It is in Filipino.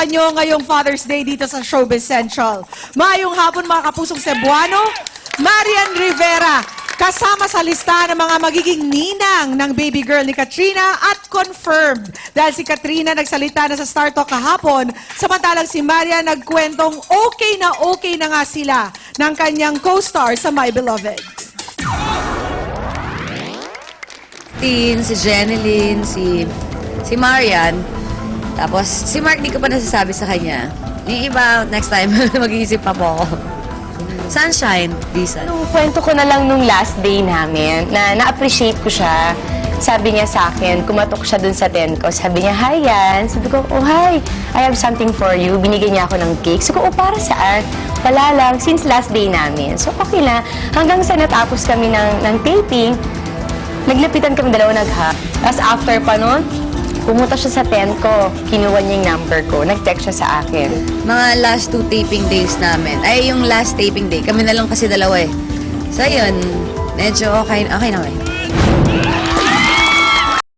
kasama nyo ngayong Father's Day dito sa Showbiz Central. Maayong hapon mga kapusong Cebuano, Marian Rivera, kasama sa lista ng mga magiging ninang ng baby girl ni Katrina at confirmed dahil si Katrina nagsalita na sa Star Talk kahapon, samantalang si Marian nagkwentong okay na okay na nga sila ng kanyang co-star sa My Beloved. Tin, si Jeneline, si si Marian. Tapos, si Mark, di ko pa nasasabi sa kanya. Yung iba, next time, mag-iisip pa po ako. Sunshine, Lisa. Nung kwento ko na lang nung last day namin, na na-appreciate ko siya. Sabi niya sa akin, kumatok siya dun sa tent ko. Sabi niya, hi yan. Sabi ko, oh hi, I have something for you. Binigyan niya ako ng cake. Sabi ko, oh para saan? Wala lang, since last day namin. So okay na. Hanggang sa natapos kami ng, ng taping, naglapitan kami dalawa nag-hug. Tapos after pa nun, pumunta siya sa tent ko. Kinuha niya yung number ko. Nag-text siya sa akin. Mga last two taping days namin. Ay, yung last taping day. Kami na lang kasi dalawa eh. So, yun. Medyo okay, okay na okay.